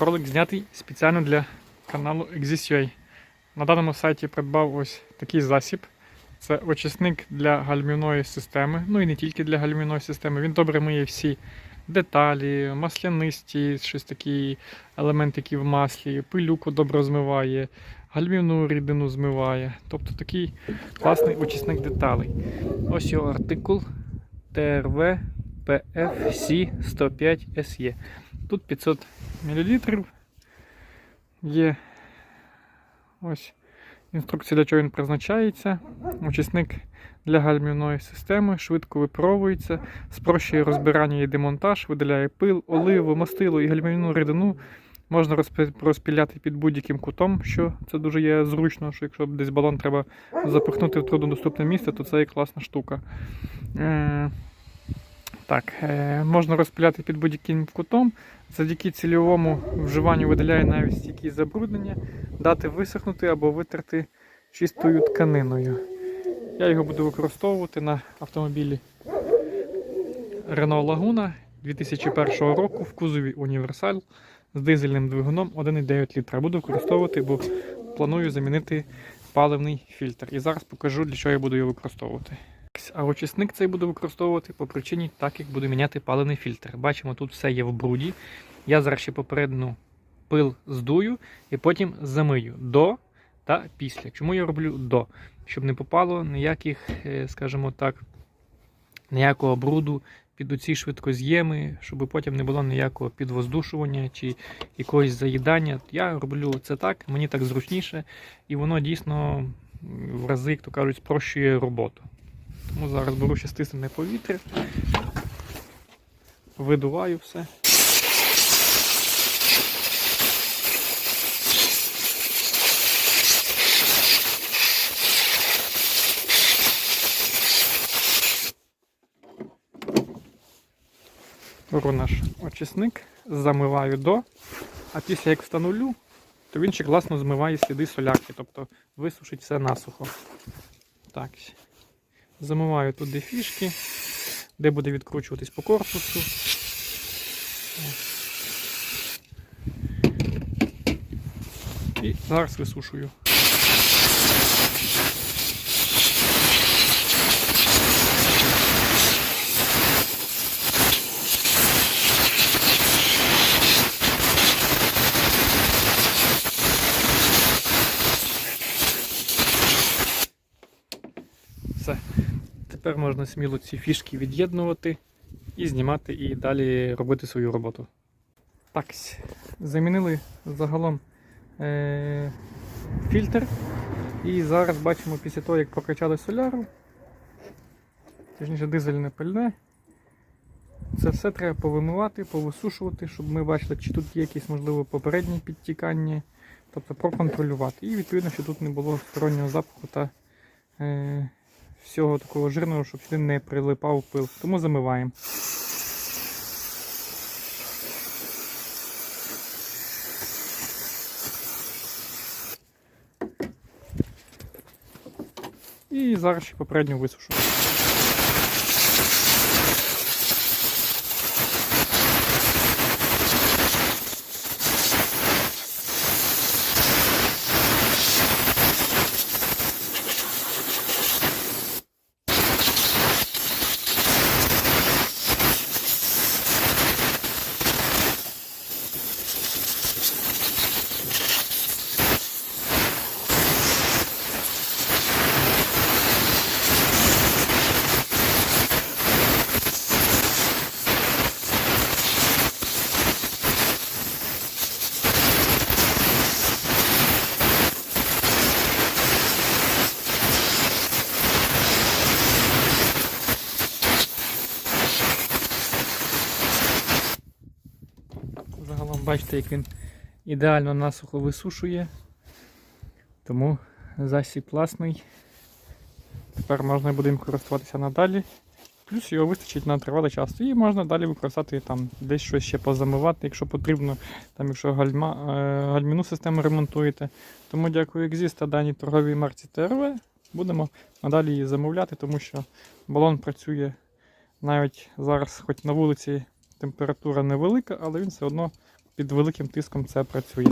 Ролик знятий спеціально для каналу Exist.ua. На даному сайті придбав ось такий засіб. Це очисник для гальмівної системи. Ну і не тільки для гальмівної системи. Він добре миє всі деталі, маслянисті, щось такі елементи, які в маслі, пилюку добре змиває, гальмівну рідину змиває. Тобто такий класний очисник деталей. Ось його артикул TRV PFC 105 SE. Тут 500 мл. Є ось інструкція, для чого він призначається. Очисник для гальмівної системи, швидко випаровується, спрощує розбирання і демонтаж, видаляє пил, оливу, мастило і гальмівну рідину. Можна розпіляти під будь-яким кутом, що це дуже є зручно, що якщо десь балон треба запихнути в труднодоступне місце, то це є класна штука. Так, е, можна розпиляти під будь-яким кутом. Завдяки цільовому вживанню видаляє навіть стійкі забруднення, дати висохнути або витерти чистою тканиною. Я його буду використовувати на автомобілі Renault Laguna 2001 року в кузові Універсаль з дизельним двигуном 1,9 літра. Буду використовувати, бо планую замінити паливний фільтр. І зараз покажу, для чого я буду його використовувати. А очисник цей буду використовувати по причині, так як буду міняти паливний фільтр. Бачимо, тут все є в бруді. Я зараз ще попередньо пил здую і потім замию до та після. Чому я роблю до? Щоб не попало ніяких, е, скажімо так, ніякого бруду під оці швидкоз'єми, щоб потім не було ніякого підвоздушування чи якогось заїдання. Я роблю це так, мені так зручніше, і воно дійсно в рази, як то кажуть, спрощує роботу. Тому зараз беру ще стиснене повітря, видуваю все. Беру наш очисник, замиваю до, а після як встановлю, то він ще класно змиває сліди солярки, тобто висушить все насухо. Так. Замиваю туди фішки, де буде відкручуватись по корпусу. І зараз висушую. Все. Тепер можна сміло ці фішки від'єднувати і знімати, і далі робити свою роботу. Так, замінили загалом е- фільтр. І зараз бачимо після того, як прокачали соляру, точніше дизельне пальне. Це все треба повимивати, повисушувати, щоб ми бачили, чи тут є якісь, можливо, попередні підтікання, тобто проконтролювати. І відповідно, щоб тут не було стороннього запаху та е, всього такого жирного, щоб сюди не прилипав пил. Тому замиваємо. І зараз ще попередньо висушу. Загалом бачите, як він ідеально насухо висушує. Тому засіб класний. Тепер можна буде їм користуватися надалі. Плюс його вистачить на тривалий час. І можна далі використати там десь щось ще позамивати, якщо потрібно, там, якщо гальма, е, гальміну систему ремонтуєте. Тому дякую Exist та даній торговій марці ТРВ. Будемо надалі її замовляти, тому що балон працює навіть зараз, хоч на вулиці температура невелика, але він все одно під великим тиском це працює.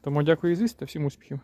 Тому дякую, звісно, всім успіхів.